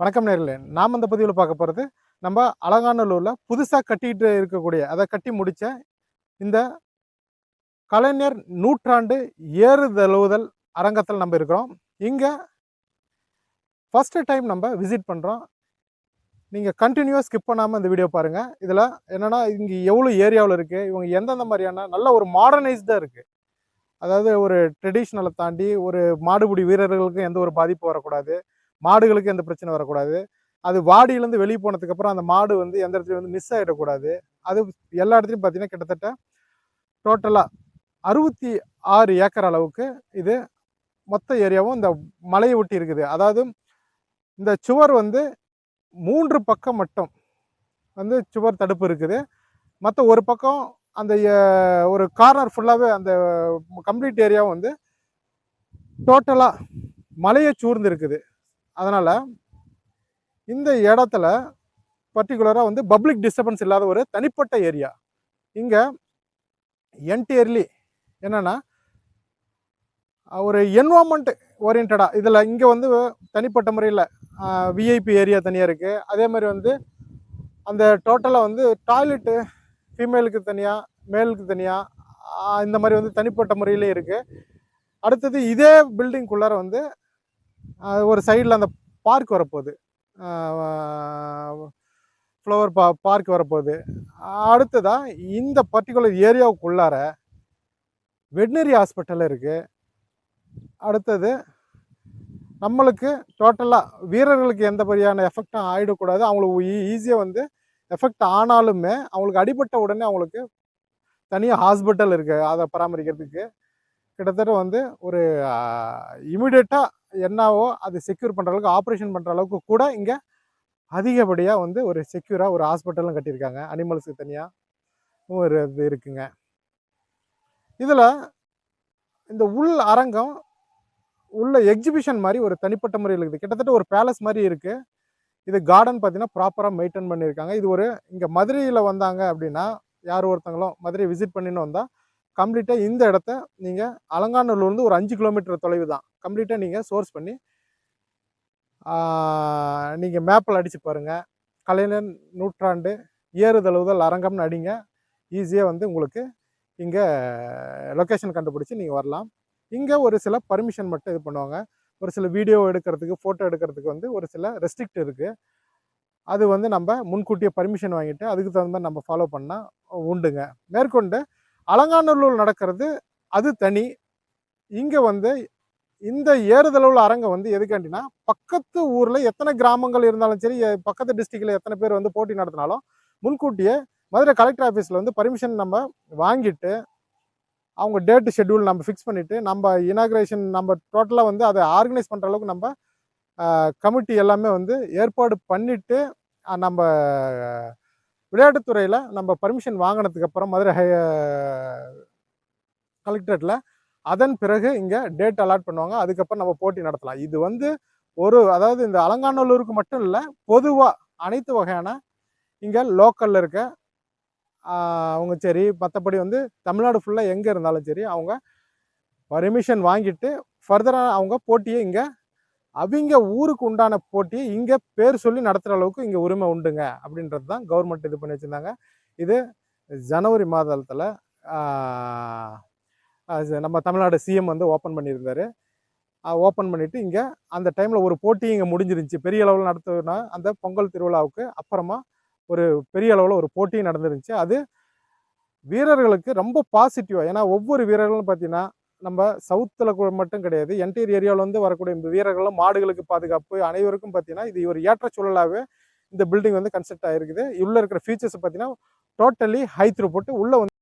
வணக்கம் நேரில் நாம் இந்த பதிவில் பார்க்க போகிறது நம்ம அலங்காநல்லூரில் புதுசாக கட்டிகிட்டு இருக்கக்கூடிய அதை கட்டி முடித்த இந்த கலைஞர் நூற்றாண்டு ஏறுதழுவுதல் அரங்கத்தில் நம்ம இருக்கிறோம். இங்கே ஃபஸ்ட்டு டைம் நம்ம விசிட் பண்ணுறோம் நீங்கள் கண்டினியூவாக ஸ்கிப் பண்ணாமல் இந்த வீடியோ பாருங்கள் இதில் என்னென்னா இங்கே எவ்வளோ ஏரியாவில் இருக்குது இவங்க எந்தெந்த மாதிரியான நல்ல ஒரு மாடர்னைஸ்டாக இருக்குது அதாவது ஒரு ட்ரெடிஷ்னலை தாண்டி ஒரு மாடுபிடி வீரர்களுக்கும் எந்த ஒரு பாதிப்பு வரக்கூடாது. மாடுகளுக்கு எந்த பிரச்சனை வரக்கூடாது. அது வாடியிலேருந்து வெளியே போனதுக்கப்புறம் அந்த மாடு வந்து எந்த இடத்துலையும் வந்து மிஸ் ஆகிடக்கூடாது அது எல்லா இடத்துலையும் பார்த்தீங்கன்னா கிட்டத்தட்ட டோட்டலாக அறுபத்தி ஆறு ஏக்கர் அளவுக்கு இது மொத்த ஏரியாவும் இந்த மலையை ஒட்டி இருக்குது. அதாவது இந்த சுவர் வந்து மூன்று பக்கம் மட்டும் வந்து சுவர் தடுப்பு இருக்குது. மற்ற ஒரு பக்கம் அந்த ஒரு கார்னர் ஃபுல்லாகவே அந்த கம்ப்ளீட் ஏரியாவும் வந்து டோட்டலாக மலையை சூழ்ந்து இருக்குது. அதனால் இந்த இடத்துல பர்டிகுலராக வந்து பப்ளிக் டிஸ்டர்பன்ஸ் இல்லாத ஒரு தனிப்பட்ட ஏரியா இங்கே என்டியர்லி என்னென்னா ஒரு என்வாமெண்ட் ஓரியன்டாக இதில் இங்கே வந்து தனிப்பட்ட முறையில் விஐபி ஏரியா தனியாக இருக்குது அதே மாதிரி வந்து அந்த டோட்டலாக வந்து டாய்லெட்டு ஃபீமேலுக்கு தனியாக மேலுக்கு தனியாக இந்த மாதிரி வந்து தனிப்பட்ட முறையிலே இருக்குது அடுத்தது இதே பில்டிங்குள்ளார வந்து ஒரு சைடில் அந்த பார்க் வரப்போகுது. ஃப்ளவர் பா பார்க் வரப்போகுது. அடுத்ததாக இந்த பர்டிகுலர் ஏரியாவுக்குள்ளார வெட்னரி ஹாஸ்பிட்டல் இருக்குது அடுத்தது நம்மளுக்கு டோட்டலாக வீரர்களுக்கு எந்த மாதிரியான எஃபெக்டும் ஆகிடக்கூடாது அவங்களுக்கு ஈஸியாக வந்து எஃபெக்ட் ஆனாலுமே அவங்களுக்கு அடிபட்ட உடனே அவங்களுக்கு தனியாக ஹாஸ்பிட்டல் இருக்குது அதை பராமரிக்கிறதுக்கு கிட்டத்தட்ட வந்து ஒரு இமிடியேட்டாக என்னவோ அது செக்யூர் பண்ணுற அளவுக்கு ஆப்ரேஷன் பண்ணுற அளவுக்கு கூட இங்கே அதிகப்படியாக வந்து ஒரு செக்யூராக ஒரு ஹாஸ்பிட்டலும் கட்டியிருக்காங்க. அனிமல்ஸுக்கு தனியாக ஒரு இது இருக்குங்க. இதில் இந்த உள் அரங்கம் உள்ள எக்ஸிபிஷன் மாதிரி ஒரு தனிப்பட்ட முறையில் இருக்குது. கிட்டத்தட்ட ஒரு பேலஸ் மாதிரி இருக்குது இது கார்டன் பார்த்தீங்கன்னா ப்ராப்பராக மெயின்டைன் பண்ணியிருக்காங்க. இது ஒரு இங்கே மதுரையில் வந்தாங்க அப்படின்னா யார் ஒருத்தங்களும் மதுரையை விசிட் பண்ணின்னு வந்தால் கம்ப்ளீட்டாக இந்த இடத்த நீங்கள் அலங்காநல்லூர்லேருந்து ஒரு அஞ்சு கிலோமீட்டர் தொலைவு தான் கம்ப்ளீட்டாக நீங்கள் சோர்ஸ் பண்ணி நீங்கள் மேப்பில் அடித்து பாருங்கள் கலைஞர் நூற்றாண்டு ஏறுதழுவுதல் அரங்கம்னு அடிங்க. ஈஸியாக வந்து உங்களுக்கு இங்கே லொக்கேஷன் கண்டுபிடிச்சி நீங்கள் வரலாம். இங்கே ஒரு சில பர்மிஷன் மட்டும் இது பண்ணுவாங்க. ஒரு சில வீடியோ எடுக்கிறதுக்கு ஃபோட்டோ எடுக்கிறதுக்கு வந்து ஒரு சில ரெஸ்ட்ரிக்ட் இருக்குது அது வந்து நம்ம முன்கூட்டியே பர்மிஷன் வாங்கிட்டு அதுக்கு தகுந்த மாதிரி நம்ம ஃபாலோ பண்ணால் உண்டுங்க. மேற்கொண்டு அலங்காநல்லூர் நடக்கிறது அது தனி. இங்கே வந்து இந்த ஏறுதளவில் அரங்கம் வந்து எதுக்காண்டினா பக்கத்து ஊரில் எத்தனை கிராமங்கள் இருந்தாலும் சரி பக்கத்து டிஸ்ட்ரிக்டில் எத்தனை பேர் வந்து போட்டி நடத்தினாலும் முன்கூட்டியே மதுரை கலெக்டர் ஆஃபீஸில் வந்து பர்மிஷன் நம்ம வாங்கிட்டு அவங்க டேட்டு ஷெட்யூல் நம்ம ஃபிக்ஸ் பண்ணிவிட்டு நம்ம இனாக்ரேஷன் நம்ம டோட்டலாக வந்து அதை ஆர்கனைஸ் பண்ணுற அளவுக்கு நம்ம கமிட்டி எல்லாமே வந்து ஏற்பாடு பண்ணிவிட்டு நம்ம விளையாட்டுத்துறையில் நம்ம பர்மிஷன் வாங்கினதுக்கு அப்புறம் மதுரை ஹை கலெக்டரேட்டில் அதன் பிறகு இங்கே டேட் அலாட் பண்ணுவாங்க. அதுக்கப்புறம் நம்ம போட்டி நடத்தலாம். இது வந்து ஒரு அதாவது இந்த அலங்காநல்லூருக்கு மட்டும் இல்லை பொதுவாக அனைத்து வகையான இங்கே லோக்கலில் இருக்க அவங்க சரி மற்றபடி வந்து தமிழ்நாடு ஃபுல்லாக எங்கே இருந்தாலும் சரி அவங்க பர்மிஷன் வாங்கிட்டு ஃபர்தராக அவங்க போட்டியை இங்கே அவங்க ஊருக்கு உண்டான போட்டியை இங்கே பேர் சொல்லி நடத்துகிற அளவுக்கு இங்கே உரிமை உண்டுங்க அப்படின்றது தான் கவர்மெண்ட் இது பண்ணி வச்சுருந்தாங்க. இது ஜனவரி மாதத்தில் நம்ம தமிழ்நாடு சிஎம் வந்து ஓப்பன் பண்ணியிருந்தாரு. ஓப்பன் பண்ணிவிட்டு இங்கே அந்த டைமில் ஒரு போட்டி இங்கே முடிஞ்சிருந்துச்சு. பெரிய அளவில் நடத்துனா அந்த பொங்கல் திருவிழாவுக்கு அப்புறமா ஒரு பெரிய அளவில் ஒரு போட்டியும் நடந்துருந்துச்சு. அது வீரர்களுக்கு ரொம்ப பாசிட்டிவாக ஏன்னா ஒவ்வொரு வீரர்களும் பார்த்தீங்கன்னா நம்ம சவுத்தில் மட்டும் கிடையாது. என்டையர் ஏரியாவில் வந்து வரக்கூடிய இந்த வீரர்களும் மாடுகளுக்கு பாதுகாப்பு அனைவருக்கும் பார்த்தீங்கன்னா இது ஒரு ஏற்ற சூழலாகவே இந்த பில்டிங் வந்து கன்ஸ்ட்ரக்ட் ஆகிருக்குது உள்ளே இருக்கிற ஃபீச்சர்ஸ் பார்த்தீங்கன்னா டோட்டலி ஹை த்ரூ போட்டு உள்ளே வந்து